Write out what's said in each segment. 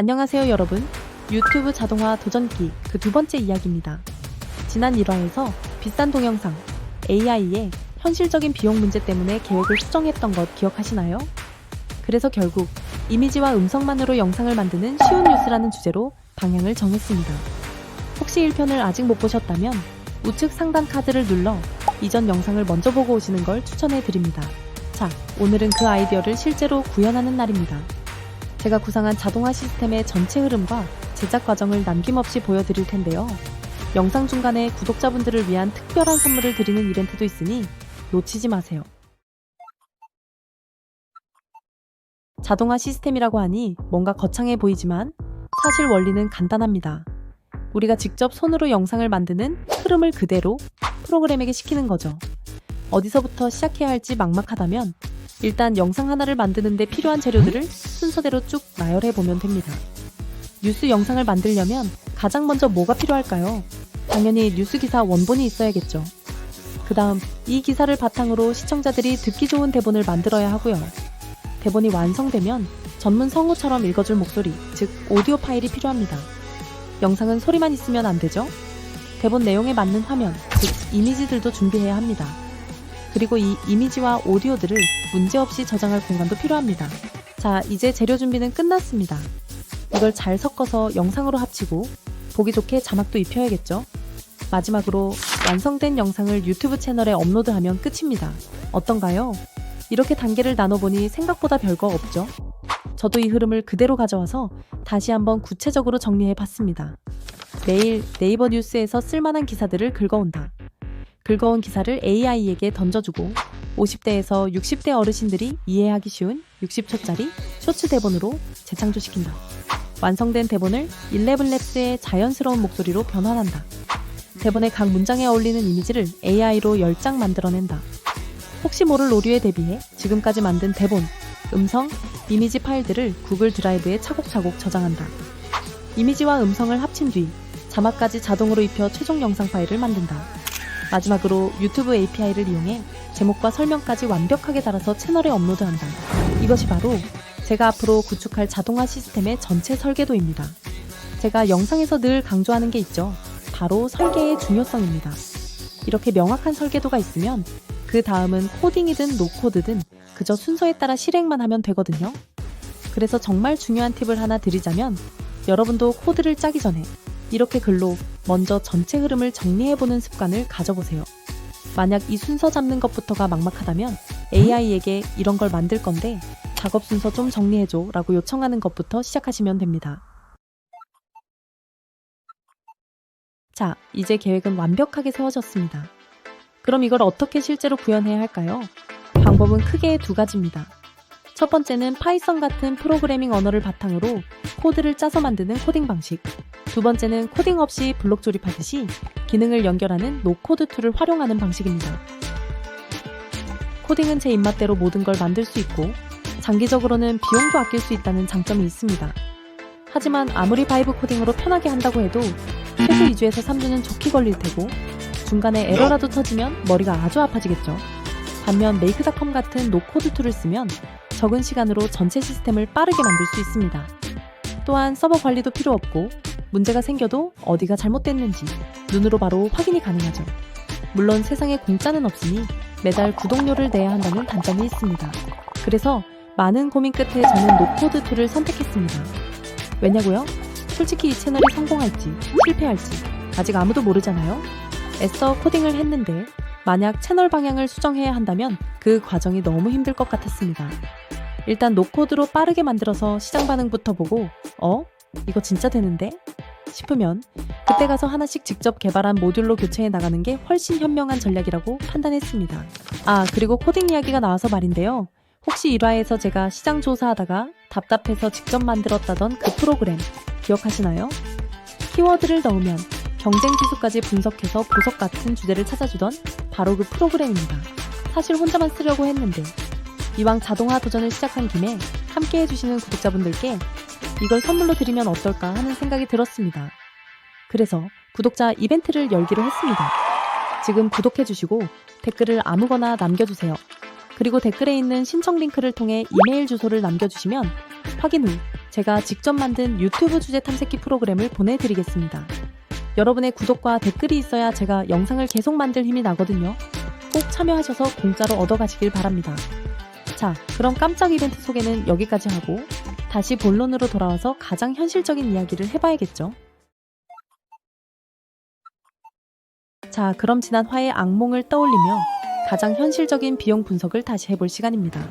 안녕하세요 여러분. 유튜브 자동화 도전기 그 두 번째 이야기입니다. 지난 1화에서 비싼 동영상 AI의 현실적인 비용 문제 때문에 계획을 수정했던 것 기억하시나요? 그래서 결국 이미지와 음성만으로 영상을 만드는 쉬운 뉴스라는 주제로 방향을 정했습니다. 혹시 1편을 아직 못 보셨다면 우측 상단 카드를 눌러 이전 영상을 먼저 보고 오시는 걸 추천해 드립니다. 자, 오늘은 그 아이디어를 실제로 구현하는 날입니다. 제가 구상한 자동화 시스템의 전체 흐름과 제작 과정을 남김없이 보여드릴 텐데요. 영상 중간에 구독자분들을 위한 특별한 선물을 드리는 이벤트도 있으니 놓치지 마세요. 자동화 시스템이라고 하니 뭔가 거창해 보이지만 사실 원리는 간단합니다. 우리가 직접 손으로 영상을 만드는 흐름을 그대로 프로그램에게 시키는 거죠. 어디서부터 시작해야 할지 막막하다면 일단 영상 하나를 만드는데 필요한 재료들을 순서대로 쭉 나열해 보면 됩니다. 뉴스 영상을 만들려면 가장 먼저 뭐가 필요할까요? 당연히 뉴스 기사 원본이 있어야겠죠. 그 다음 이 기사를 바탕으로 시청자들이 듣기 좋은 대본을 만들어야 하고요. 대본이 완성되면 전문 성우처럼 읽어줄 목소리, 즉 오디오 파일이 필요합니다. 영상은 소리만 있으면 안 되죠? 대본 내용에 맞는 화면, 즉 이미지들도 준비해야 합니다. 그리고 이 이미지와 오디오들을 문제없이 저장할 공간도 필요합니다. 자, 이제 재료 준비는 끝났습니다. 이걸 잘 섞어서 영상으로 합치고 보기 좋게 자막도 입혀야겠죠? 마지막으로 완성된 영상을 유튜브 채널에 업로드하면 끝입니다. 어떤가요? 이렇게 단계를 나눠보니 생각보다 별거 없죠? 저도 이 흐름을 그대로 가져와서 다시 한번 구체적으로 정리해 봤습니다. 매일 네이버 뉴스에서 쓸만한 기사들을 긁어온다. 긁어온 기사를 AI에게 던져주고 50대에서 60대 어르신들이 이해하기 쉬운 60초짜리 쇼츠 대본으로 재창조시킨다. 완성된 대본을 11랩스의 자연스러운 목소리로 변환한다. 대본의 각 문장에 어울리는 이미지를 AI로 10장 만들어낸다. 혹시 모를 오류에 대비해 지금까지 만든 대본, 음성, 이미지 파일들을 구글 드라이브에 차곡차곡 저장한다. 이미지와 음성을 합친 뒤 자막까지 자동으로 입혀 최종 영상 파일을 만든다. 마지막으로 유튜브 API를 이용해 제목과 설명까지 완벽하게 달아서 채널에 업로드한다. 이것이 바로 제가 앞으로 구축할 자동화 시스템의 전체 설계도입니다. 제가 영상에서 늘 강조하는 게 있죠. 바로 설계의 중요성입니다. 이렇게 명확한 설계도가 있으면 그 다음은 코딩이든 노코드든 그저 순서에 따라 실행만 하면 되거든요. 그래서 정말 중요한 팁을 하나 드리자면 여러분도 코드를 짜기 전에 이렇게 글로 먼저 전체 흐름을 정리해보는 습관을 가져보세요. 만약 이 순서 잡는 것부터가 막막하다면 AI에게 이런 걸 만들 건데 작업 순서 좀 정리해줘 라고 요청하는 것부터 시작하시면 됩니다. 자, 이제 계획은 완벽하게 세워졌습니다. 그럼 이걸 어떻게 실제로 구현해야 할까요? 방법은 크게 두 가지입니다. 첫 번째는 파이썬 같은 프로그래밍 언어를 바탕으로 코드를 짜서 만드는 코딩 방식. 두 번째는 코딩 없이 블록 조립하듯이 기능을 연결하는 노코드 툴을 활용하는 방식입니다. 코딩은 제 입맛대로 모든 걸 만들 수 있고 장기적으로는 비용도 아낄 수 있다는 장점이 있습니다. 하지만 아무리 바이브 코딩으로 편하게 한다고 해도 최소 2주에서 3주는 좋게 걸릴 테고 중간에 에러라도 터지면 머리가 아주 아파지겠죠. 반면 메이크닷컴 같은 노코드 툴을 쓰면 적은 시간으로 전체 시스템을 빠르게 만들 수 있습니다. 또한 서버 관리도 필요 없고 문제가 생겨도 어디가 잘못됐는지 눈으로 바로 확인이 가능하죠. 물론 세상에 공짜는 없으니 매달 구독료를 내야 한다는 단점이 있습니다. 그래서 많은 고민 끝에 저는 노코드 툴을 선택했습니다. 왜냐고요? 솔직히 이 채널이 성공할지 실패할지 아직 아무도 모르잖아요. 애써 코딩을 했는데 만약 채널 방향을 수정해야 한다면 그 과정이 너무 힘들 것 같았습니다. 일단 노코드로 빠르게 만들어서 시장 반응부터 보고 어? 이거 진짜 되는데? 싶으면 그때 가서 하나씩 직접 개발한 모듈로 교체해 나가는 게 훨씬 현명한 전략이라고 판단했습니다. 아, 그리고 코딩 이야기가 나와서 말인데요. 혹시 1화에서 제가 시장 조사하다가 답답해서 직접 만들었다던 그 프로그램 기억하시나요? 키워드를 넣으면 경쟁 지수까지 분석해서 보석 같은 주제를 찾아주던 바로 그 프로그램입니다. 사실 혼자만 쓰려고 했는데 이왕 자동화 도전을 시작한 김에 함께 해주시는 구독자분들께 이걸 선물로 드리면 어떨까 하는 생각이 들었습니다. 그래서 구독자 이벤트를 열기로 했습니다. 지금 구독해주시고 댓글을 아무거나 남겨주세요. 그리고 댓글에 있는 신청 링크를 통해 이메일 주소를 남겨주시면 확인 후 제가 직접 만든 유튜브 주제 탐색기 프로그램을 보내드리겠습니다. 여러분의 구독과 댓글이 있어야 제가 영상을 계속 만들 힘이 나거든요. 꼭 참여하셔서 공짜로 얻어가시길 바랍니다. 자, 그럼 깜짝 이벤트 소개는 여기까지 하고 다시 본론으로 돌아와서 가장 현실적인 이야기를 해봐야겠죠. 자, 그럼 지난 화의 악몽을 떠올리며 가장 현실적인 비용 분석을 다시 해볼 시간입니다.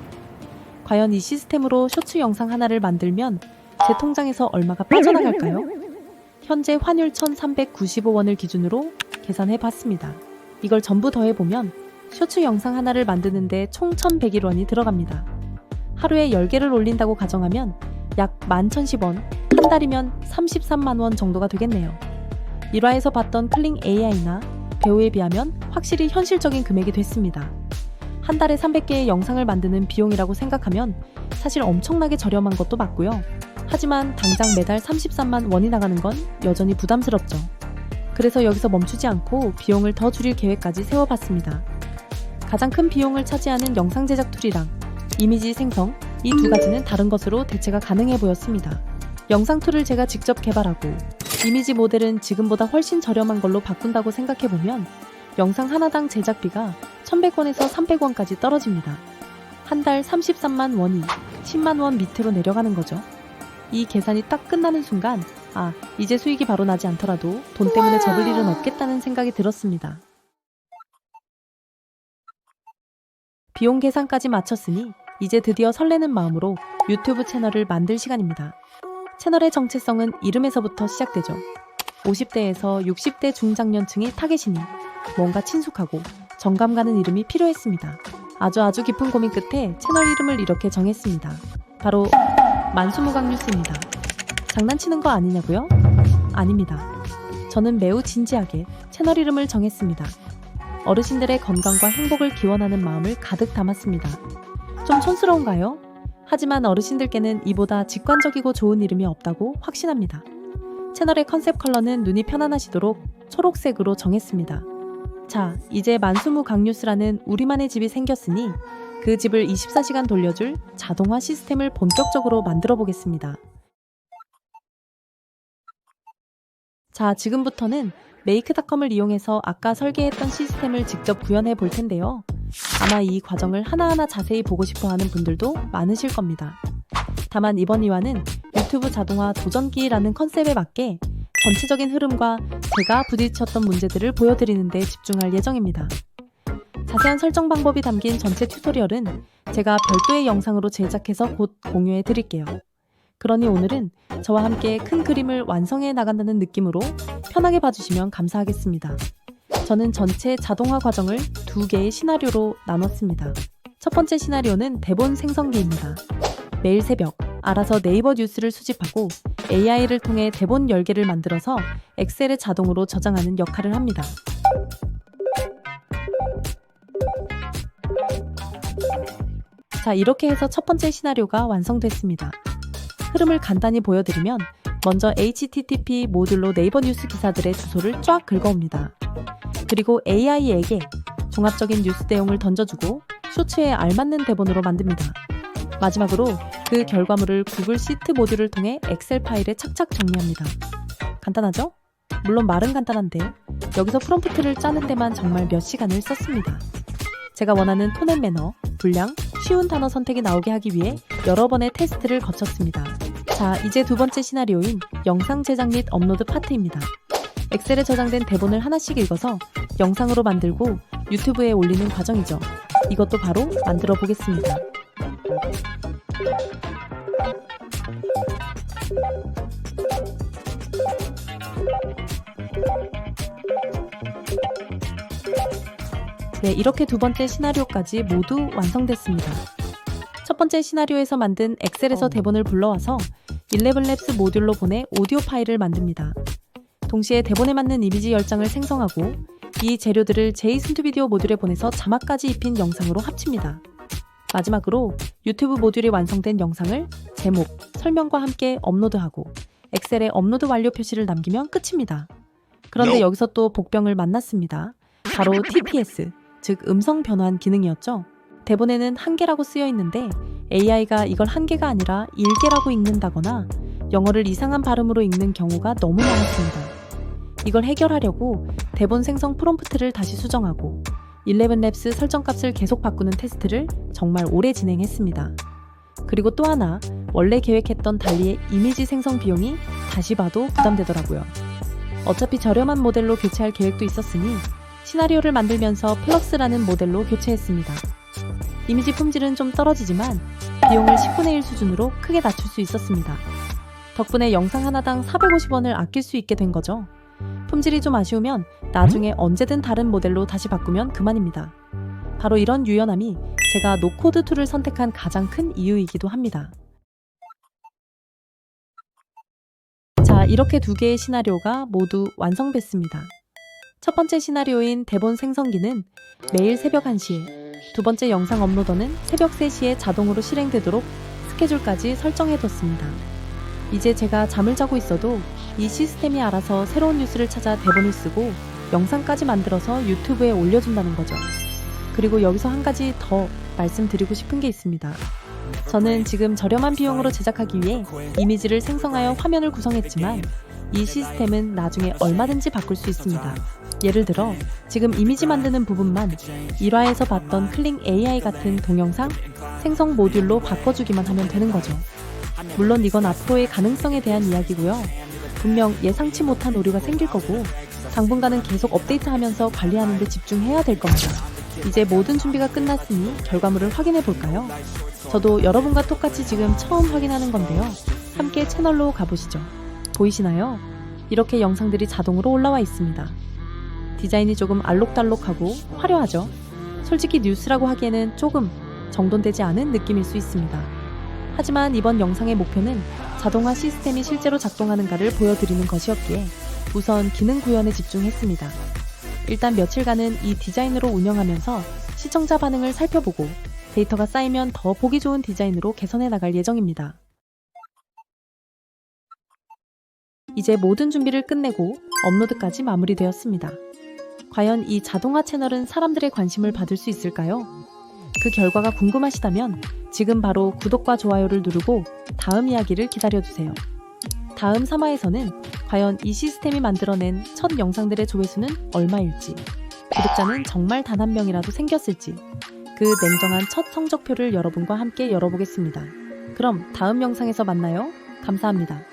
과연 이 시스템으로 쇼츠 영상 하나를 만들면 제 통장에서 얼마가 빠져나갈까요? 현재 환율 1,395원을 기준으로 계산해 봤습니다. 이걸 전부 더해보면 쇼츠 영상 하나를 만드는데 총 1,101원이 들어갑니다. 하루에 10개를 올린다고 가정하면 약 11,010원, 한 달이면 33만원 정도가 되겠네요. 일화에서 봤던 클링 AI나 배우에 비하면 확실히 현실적인 금액이 됐습니다. 한 달에 300개의 영상을 만드는 비용이라고 생각하면 사실 엄청나게 저렴한 것도 맞고요. 하지만 당장 매달 33만 원이 나가는 건 여전히 부담스럽죠. 그래서 여기서 멈추지 않고 비용을 더 줄일 계획까지 세워봤습니다. 가장 큰 비용을 차지하는 영상 제작 툴이랑 이미지 생성, 이 두 가지는 다른 것으로 대체가 가능해 보였습니다. 영상 툴을 제가 직접 개발하고 이미지 모델은 지금보다 훨씬 저렴한 걸로 바꾼다고 생각해보면 영상 하나당 제작비가 1100원에서 300원까지 떨어집니다. 한 달 33만 원이 10만 원 밑으로 내려가는 거죠. 이 계산이 딱 끝나는 순간, 아, 이제 수익이 바로 나지 않더라도 돈 때문에 접을 일은 없겠다는 생각이 들었습니다. 비용 계산까지 마쳤으니 이제 드디어 설레는 마음으로 유튜브 채널을 만들 시간입니다. 채널의 정체성은 이름에서부터 시작되죠. 50대에서 60대 중장년층이 타겟이니 뭔가 친숙하고 정감 가는 이름이 필요했습니다. 아주 아주 깊은 고민 끝에 채널 이름을 이렇게 정했습니다. 바로 만수무강 뉴스입니다. 장난치는 거 아니냐고요? 아닙니다. 저는 매우 진지하게 채널 이름을 정했습니다. 어르신들의 건강과 행복을 기원하는 마음을 가득 담았습니다. 좀 촌스러운가요? 하지만 어르신들께는 이보다 직관적이고 좋은 이름이 없다고 확신합니다. 채널의 컨셉 컬러는 눈이 편안하시도록 초록색으로 정했습니다. 자, 이제 만수무 강 뉴스라는 우리만의 집이 생겼으니 그 집을 24시간 돌려줄 자동화 시스템을 본격적으로 만들어 보겠습니다. 자, 지금부터는 메이크닷컴을 이용해서 아까 설계했던 시스템을 직접 구현해 볼 텐데요. 아마 이 과정을 하나하나 자세히 보고 싶어 하는 분들도 많으실 겁니다. 다만 이번 이화는 유튜브 자동화 도전기라는 컨셉에 맞게 전체적인 흐름과 제가 부딪혔던 문제들을 보여드리는 데 집중할 예정입니다. 자세한 설정 방법이 담긴 전체 튜토리얼은 제가 별도의 영상으로 제작해서 곧 공유해 드릴게요. 그러니 오늘은 저와 함께 큰 그림을 완성해 나간다는 느낌으로 편하게 봐주시면 감사하겠습니다. 저는 전체 자동화 과정을 두 개의 시나리오로 나눴습니다. 첫 번째 시나리오는 대본 생성기입니다. 매일 새벽 알아서 네이버 뉴스를 수집하고 AI를 통해 대본 10개를 만들어서 엑셀에 자동으로 저장하는 역할을 합니다. 자, 이렇게 해서 첫 번째 시나리오가 완성됐습니다. 흐름을 간단히 보여드리면 먼저 HTTP 모듈로 네이버 뉴스 기사들의 주소를 쫙 긁어옵니다. 그리고 AI에게 종합적인 뉴스 내용을 던져주고 쇼츠에 알맞는 대본으로 만듭니다. 마지막으로 그 결과물을 구글 시트 모듈을 통해 엑셀 파일에 착착 정리합니다. 간단하죠? 물론 말은 간단한데 여기서 프롬프트를 짜는 데만 정말 몇 시간을 썼습니다. 제가 원하는 톤앤 매너, 분량, 쉬운 단어 선택이 나오게 하기 위해 여러 번의 테스트를 거쳤습니다. 자, 이제 두 번째 시나리오인 영상 제작 및 업로드 파트입니다. 엑셀에 저장된 대본을 하나씩 읽어서 영상으로 만들고 유튜브에 올리는 과정이죠. 이것도 바로 만들어 보겠습니다. 네, 이렇게 두 번째 시나리오까지 모두 완성됐습니다. 첫 번째 시나리오에서 만든 엑셀에서 대본을 불러와서 11랩스 모듈로 보내 오디오 파일을 만듭니다. 동시에 대본에 맞는 이미지 10장을 생성하고 이 재료들을 제이슨 투 비디오 모듈에 보내서 자막까지 입힌 영상으로 합칩니다. 마지막으로 유튜브 모듈이 완성된 영상을 제목, 설명과 함께 업로드하고 엑셀에 업로드 완료 표시를 남기면 끝입니다. 그런데 여기서 또 복병을 만났습니다. 바로 TPS, 즉 음성 변환 기능이었죠. 대본에는 한계라고 쓰여 있는데 AI가 이걸 한계가 아니라 일계라고 읽는다거나 영어를 이상한 발음으로 읽는 경우가 너무 많았습니다. 이걸 해결하려고 대본 생성 프롬프트를 다시 수정하고 11랩스 설정값을 계속 바꾸는 테스트를 정말 오래 진행했습니다. 그리고 또 하나 원래 계획했던 달리의 이미지 생성 비용이 다시 봐도 부담되더라고요. 어차피 저렴한 모델로 교체할 계획도 있었으니 시나리오를 만들면서 플럭스라는 모델로 교체했습니다. 이미지 품질은 좀 떨어지지만 비용을 10분의 1 수준으로 크게 낮출 수 있었습니다. 덕분에 영상 하나당 450원을 아낄 수 있게 된 거죠. 품질이 좀 아쉬우면 나중에 언제든 다른 모델로 다시 바꾸면 그만입니다. 바로 이런 유연함이 제가 노코드 툴을 선택한 가장 큰 이유이기도 합니다. 자, 이렇게 두 개의 시나리오가 모두 완성됐습니다. 첫 번째 시나리오인 대본 생성기는 매일 새벽 1시에, 두 번째 영상 업로더는 새벽 3시에 자동으로 실행되도록 스케줄까지 설정해뒀습니다. 이제 제가 잠을 자고 있어도 이 시스템이 알아서 새로운 뉴스를 찾아 대본을 쓰고 영상까지 만들어서 유튜브에 올려준다는 거죠. 그리고 여기서 한 가지 더 말씀드리고 싶은 게 있습니다. 저는 지금 저렴한 비용으로 제작하기 위해 이미지를 생성하여 화면을 구성했지만 이 시스템은 나중에 얼마든지 바꿀 수 있습니다. 예를 들어 지금 이미지 만드는 부분만 1화에서 봤던 클링 AI 같은 동영상 생성 모듈로 바꿔주기만 하면 되는 거죠. 물론 이건 앞으로의 가능성에 대한 이야기고요. 분명 예상치 못한 오류가 생길 거고 당분간은 계속 업데이트하면서 관리하는 데 집중해야 될 겁니다. 이제 모든 준비가 끝났으니 결과물을 확인해 볼까요? 저도 여러분과 똑같이 지금 처음 확인하는 건데요. 함께 채널로 가보시죠. 보이시나요? 이렇게 영상들이 자동으로 올라와 있습니다. 디자인이 조금 알록달록하고 화려하죠? 솔직히 뉴스라고 하기에는 조금 정돈되지 않은 느낌일 수 있습니다. 하지만 이번 영상의 목표는 자동화 시스템이 실제로 작동하는가를 보여드리는 것이었기에 우선 기능 구현에 집중했습니다. 일단 며칠간은 이 디자인으로 운영하면서 시청자 반응을 살펴보고 데이터가 쌓이면 더 보기 좋은 디자인으로 개선해 나갈 예정입니다. 이제 모든 준비를 끝내고 업로드까지 마무리되었습니다. 과연 이 자동화 채널은 사람들의 관심을 받을 수 있을까요? 그 결과가 궁금하시다면 지금 바로 구독과 좋아요를 누르고 다음 이야기를 기다려주세요. 다음 3화에서는 과연 이 시스템이 만들어낸 첫 영상들의 조회수는 얼마일지, 구독자는 정말 단 한 명이라도 생겼을지, 그 냉정한 첫 성적표를 여러분과 함께 열어보겠습니다. 그럼 다음 영상에서 만나요. 감사합니다.